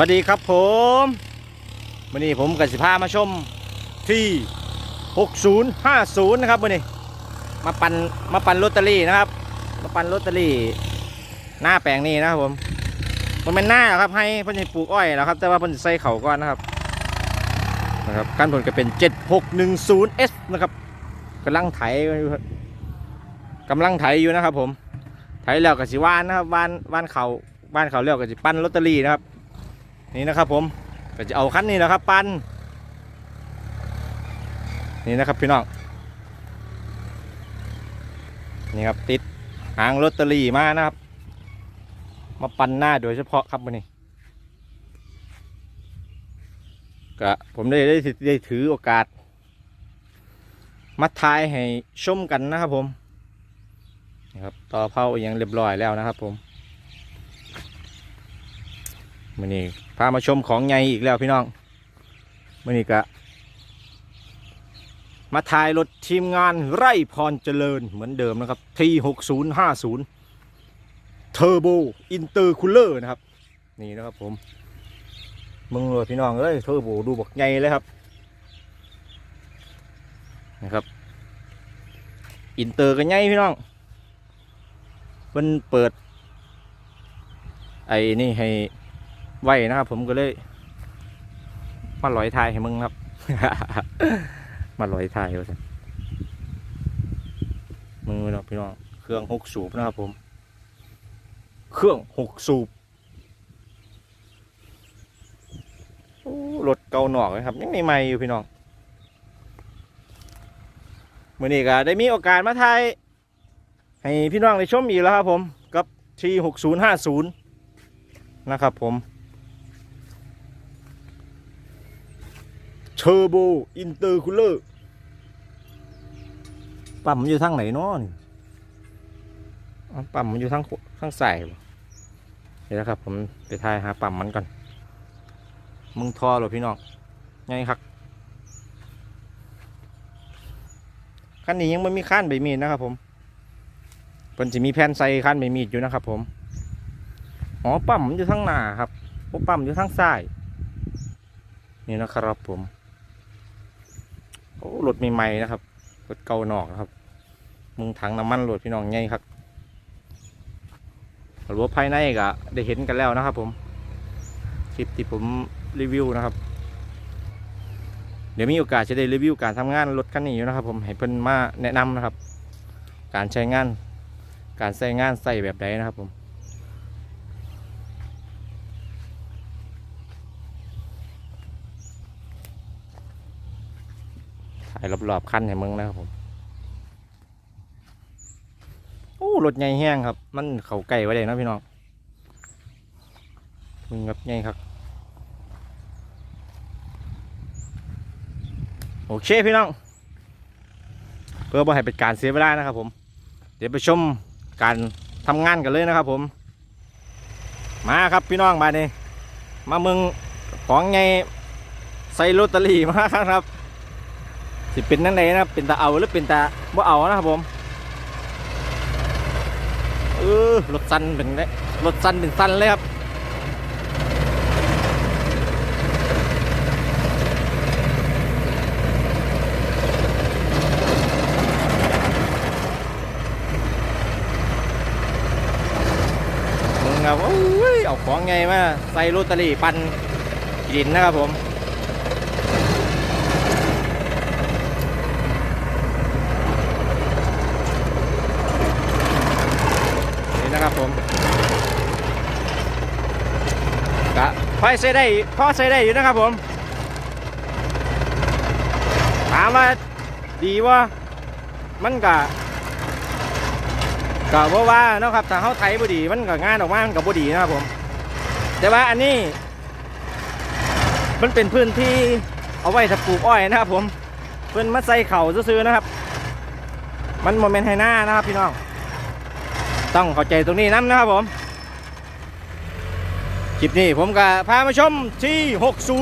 สวัสดีครับผมวันนี้ผมกับสิพามาชมที่ 6050 นะครับวันนี้ มาปันมาปันลอตเตอรี่นะครับ มาปันลอตเตอรี่ หน้าแปลงนี้นะครับผมมันเป็นหน้าหรอครับให้เพิ่นให้ปลูกอ้อยแล้วครับ แต่ว่าเพิ่นใส่เขาก่อนนะครับนะครับขั้นผลก็เป็น 7610S นะครับกำลังไถอยู่ครับกำลังไถอยู่นะครับผมไถแล้วก็สิวานนะครับว่านว่านเขาว่านเขาแล้วก็สิปั้นลอตเตอรี่นะครับ นี่นะครับผมก็จะเอาคันนี้นะครับปันนี่นะครับพี่น้องนี่ครับติดหางลอตเตอรี่มานะครับ มาปันหน้าโดยเฉพาะครับวันนี้ก็ผมได้ได้ได้ถือโอกาส มาทายให้ชมกันนะครับผมนี่ครับต่อเผาอหยังเรียบร้อยแล้วนะครับผม มื่อนี้พามาชมของใหญ่อีกแล้วพี่น้องมื่อนี้ก็มาถ่ายรถทีมงานไร่พรเจริญเหมือนเดิมนะครับ T6050 Turbo Intercooler นะครับ นี่นะครับผม มึงเลยพี่น้องเอ้ยเทอร์โบดูบอกใหญ่เลยครับนะครับ อินเตอร์ก็ใหญ่พี่น้องเพิ่นเปิด ไอ้นี่ให้ ไว้นะครับ ผมก็เลยมาลอยทายให้มึงครับ มาลอยทายว่าสิมึงเนาะพี่น้องเครื่องหกสูบนะครับผม เครื่องหกสูบรถเก่าหนอกเลยครับยังใหม่ๆอยู่พี่น้องมื่อนี้ก็ได้มีโอกาสมาทายให้พี่น้องได้ชมอีกแล้วครับผม กับ T6050 นะครับผม เทอร์โบอินเตอร์คูลเลอร์ปั๊มมันอยู่ทางไหนเนาะนี่อ๋อปั๊มมันอยู่ทางขวข้างใส่บ่เดี๋ยวนะครับผมไปทายหาปั๊มมันก่อน มึงทอเหรอพี่น้องไงครับคันนี้ยังไม่มีข้านใบมีดนะครับผมเพิ่นจะมีแผ่นใส่ข้านใบมีดอยู่นะครับผมอ๋อปั๊มมันอยู่ทางหน้าครับพวกปั๊มอยู่ทางซ้ายนี่นะครับผม โอ้รถใหม่ๆนะครับรถเก่าหนอกนะครับ มึงถังน้ำมันรถพี่น้องไงครับรั้วภายในก็ได้เห็นกันแล้วนะครับ ผมคลิปที่ผมรีวิวนะครับ เดี๋ยวมีโอกาสจะได้รีวิวการทำงานรถคันนี้อยู่นะครับ ผมให้เพิ่นมาแนะนำนะครับ การใช้งาน การใส่งานใส่แบบใดนะครับผม ถ่ายรอบๆคันให้มึงนะครับผมโอ้รถใหญ่แห้งครับ มันเข่าไก่ไว้เลยนะพี่น้องมึงครับใหญ่ครับ โอเคพี่น้อง เพื่อบ่ให้เป็นการเสียเวลานะครับผม เดี๋ยวไปชมการทำงานกันเลยนะครับผม มาครับพี่น้องมาเนี่มามึงของไงใส่ลอตเตอรี่มาครับ สิเป็นนั่นไหนนะเป็นตาเอาหรือเป็นตาบ่เอานะครับผมเออรถสั้นเป็นไงรถสั้นเป็นสั้นเลยครับมึงครับโอ้ยเอาของไงมาใส่ลอตเตอรี่ปันดินนะครับผม นี่นะครับ ผมกะพอใช้ได้พอใช้ได้อยู่นะครับผมถามว่าดีว่ามันกะกะว่าว่าเนาะครับถ้าเขาไทยบดีมันก็งานออกมามันก็บ่ดีนะครับผม แต่ว่าอันนี้ มันเป็นพื้นที่เอาไว้ถ้าปลูกอ้อยนะครับผมเพิ่นมาใส่เข่าซื้อนะครับ มันโมเมนต์ไฮหน้านะครับพี่น้อง ต้องเข้าใจตรงนี้น้ำนะครับผมคลิปนี้ผมก็พามาชมที่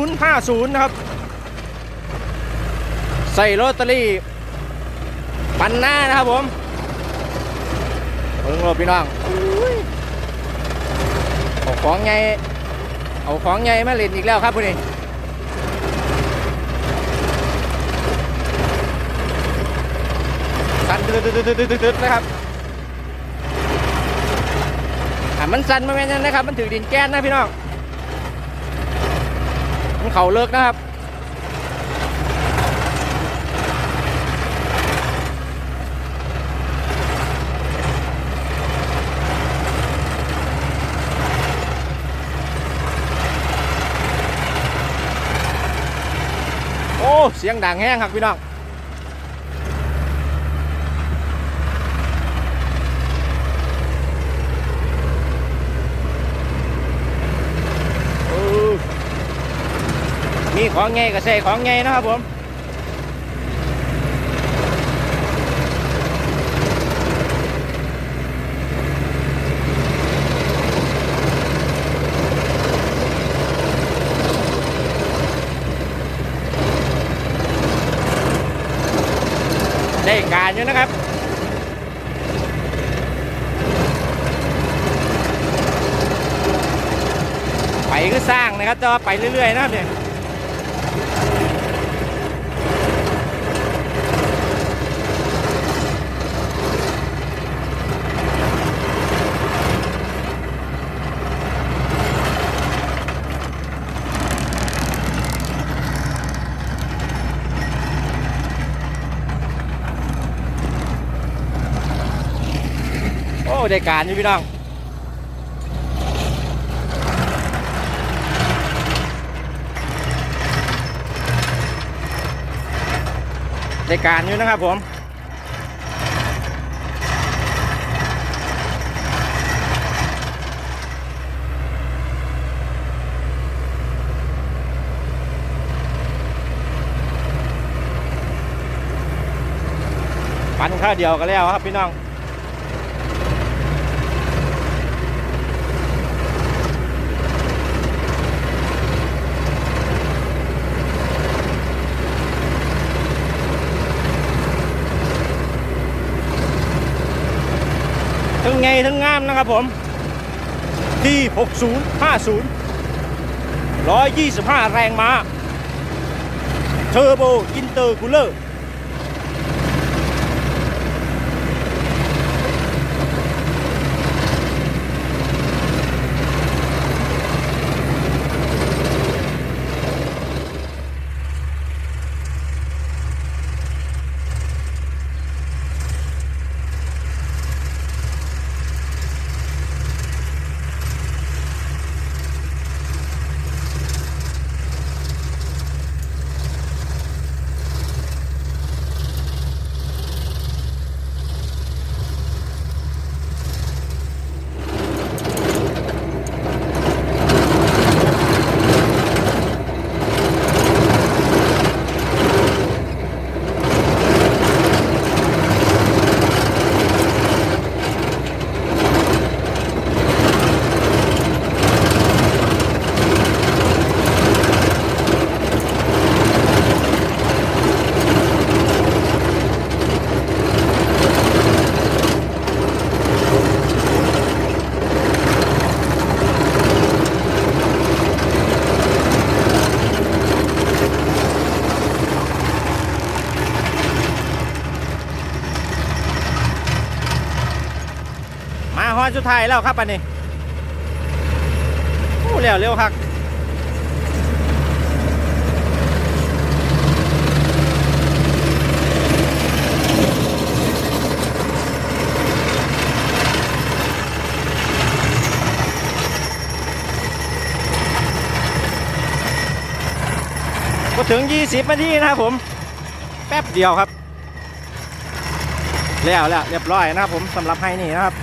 6050 นะครับ ใส่ลอตเตอรี่ปันหน้านะครับผมเพิ่งโลพี่น้องเอาของไงเอาของใหญ่มาเล่นอีกแล้วครับพวกนี้สั่นตึ๊ดๆๆๆๆนะครับอะ มันสั่นมาแม่นยังนะครับ มันถือดินแก้นนะพี่น้องมันเข่าเลิกนะครับโอ้ เสียงดังแห้งครับพี่น้อง โอ้มี ของไงก็ใส่ของไงนะครับผมได้การอยู่นะครับ ไปก็สร้างนะครับแต่ว่าไปเรื่อยๆนะครับเนี่ย ได้การอยู่พี่น้องได้การอยู่นะครับผมปันข้าเดียวก็แล้วครับพี่น้อง ทั้งไงทั้งงามนะครับผมที่60 50 125 แรงม้าเทอร์โบอินเตอร์คูลเลอร์ สุดท้ายแล้วครับอันนี้โอ้เร็วเร็วครับก็ถึง 20 นาทีนะครับผม แป๊บเดียวครับ แล้วแล้วเรียบร้อยนะครับผมสำหรับให้นี่นะครับ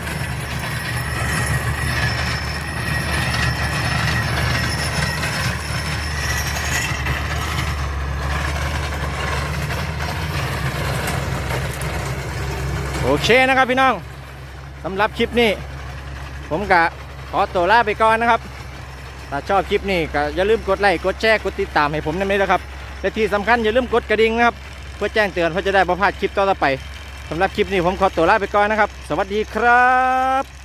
เคนะครับพี่น้องสำหรับคลิปนี้ ผมกะขอตัวลาไปก่อนนะครับ ถ้าชอบคลิปนี้ก็อย่าลืมกดไลค์กดแชร์กดติดตามให้ผมนั่นเองนะครับและที่สำคัญอย่าลืมกดกระดิ่งนะครับ เพื่อแจ้งเตือนเพื่อจะได้ประพลาดคลิปต่อไปสำหรับคลิปนี้ผมขอตัวลาไปก่อนนะครับ สวัสดีครับ